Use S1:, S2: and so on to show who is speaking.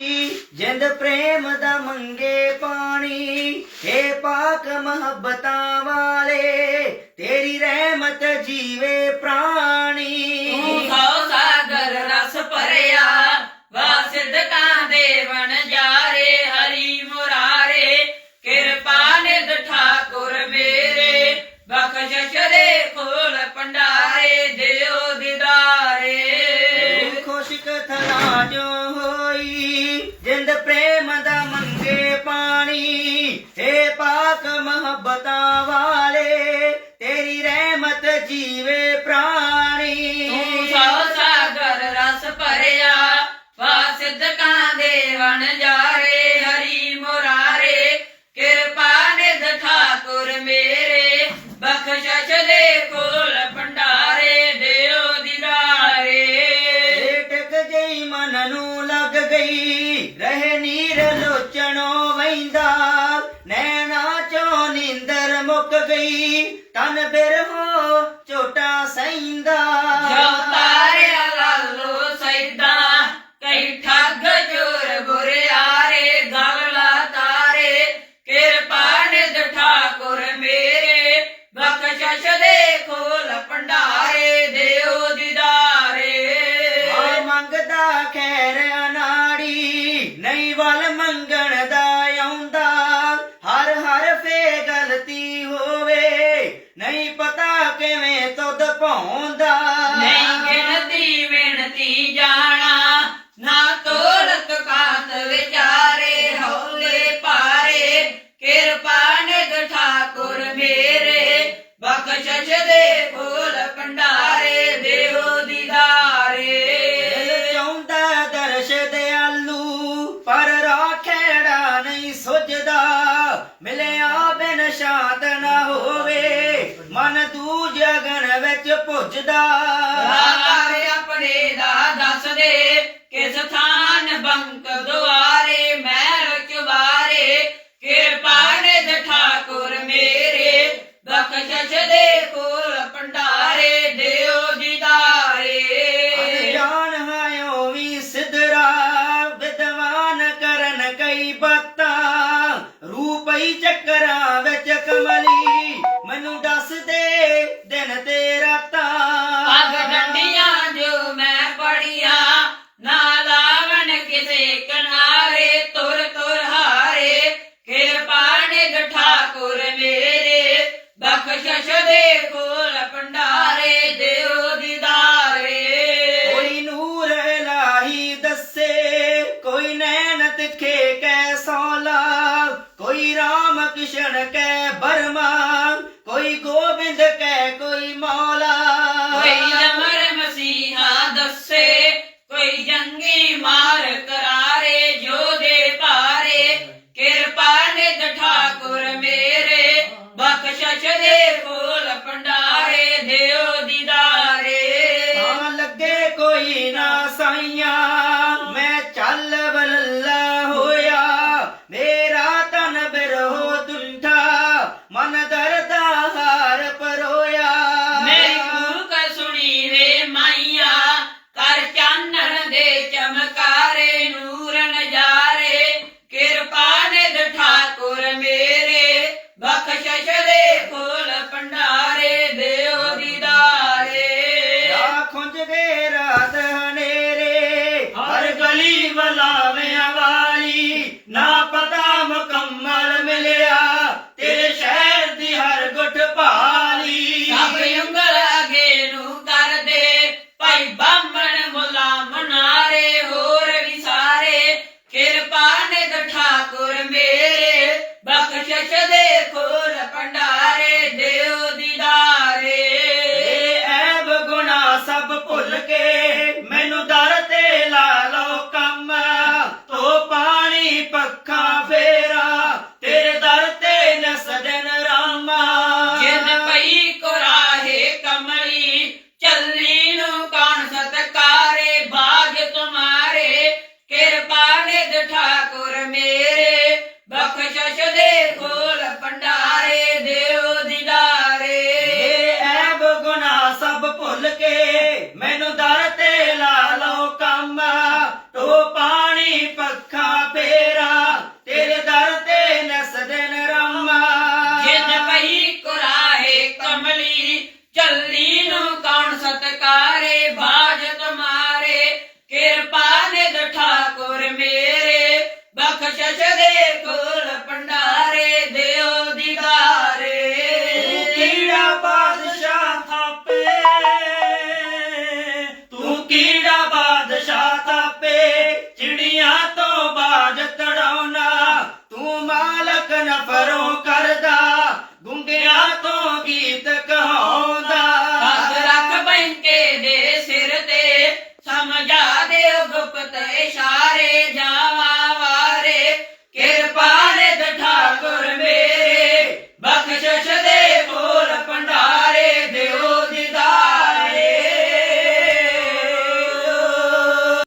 S1: ਜਿੰਦ ਪ੍ਰੇਮ ਦਾ ਮੰਗੇ ਪਾਣੀ ਏ ਪਾਕ ਮੁਹੱਬਤਾਂ ਵਾਲੇ, ਤੇਰੀ ਰਹਿਮਤ ਜੀਵੇ ਪ੍ਰਾਣੀ।
S2: ਤੂੰ ਰਸ ਭਰਿਆ ਵਾਸਿਦਕਾਂ ਦੇ ਵਣ ਜਾਰੇ, ਹਰੀ ਮੁਰਾਰੇ, ਕਿਰਪਾ ਨਿਧ ਠਾਕੁਰ ਮੇਰੇ, ਬਖਸ਼ਸ਼ ਦੇ
S1: ਕੋਲ ਪੰਡਾ हे पाक मोहब्बता वाले तेरी रहमत जीवे प्राणी
S2: ਤੂੰ ਸੌ ਸਾਗਰ ਰਸ ਭਰਿਆ ਵਾ ਸਿੱਧਕਾਂ ਦੇ ਵਣ ਜਾਰੇ ਹਰੀ ਮੁਰਾਰੇ ਕਿਰਪਾ ਨਿਧ ਠਾਕੁਰ ਮੇਰੇ। ਬਖਸ਼ਿਸ਼ ਦੇ ਕੋਲ ਭੰਡਾਰੇ ਦਿਓ ਦਿਦਾਰੇ।
S1: ਟਕ ਜਈ ਮਨ ਨੂੰ ਲੱਗ ਗਈ কানবের ਮਿਲਿਆ ਬਿਨ ਸ਼ਾਂਤ ਨਾ ਹੋਵੇ, ਮਨ ਤੂੰ ਜਗਨ ਵਿੱਚ
S2: ਪੁੱਜਦਾ। ਆਪਣੇ ਦਾ ਦੱਸ ਦੇ ਕਿਸ ਥਾਨ
S1: ਵਸਦੇ ਦਿਨ ਤੇ ਰਾਤਾਂ।
S2: ਜੋ ਮੈਂ ਪੜੀਆਂ ਨਾ ਲਾਵਣ ਕਿਸੇ ਕਿਨਾਰੇ ਹਾਰੇ। ਕਿਰਪਾ ਨਿਧ ਠਾਕੁਰ ਮੇਰੇ ਬਖਸ਼ਿਸ਼ ਦੇ ਕੋਲ ਭੰਡਾਰੇ ਦਿਓ ਦੀਦਾਰੇ।
S1: ਕੋਈ ਨੂਰ ਇਲਾਹੀ ਦੱਸੇ ਕੋਈ ਨੈਣ ਤਿਖੇ ਕੈ ਕੋਈ ਰਾਮ ਕਿਸ਼ਨ ਕੈ तुझे रात हनेरे हर गली
S2: वाला जल्दी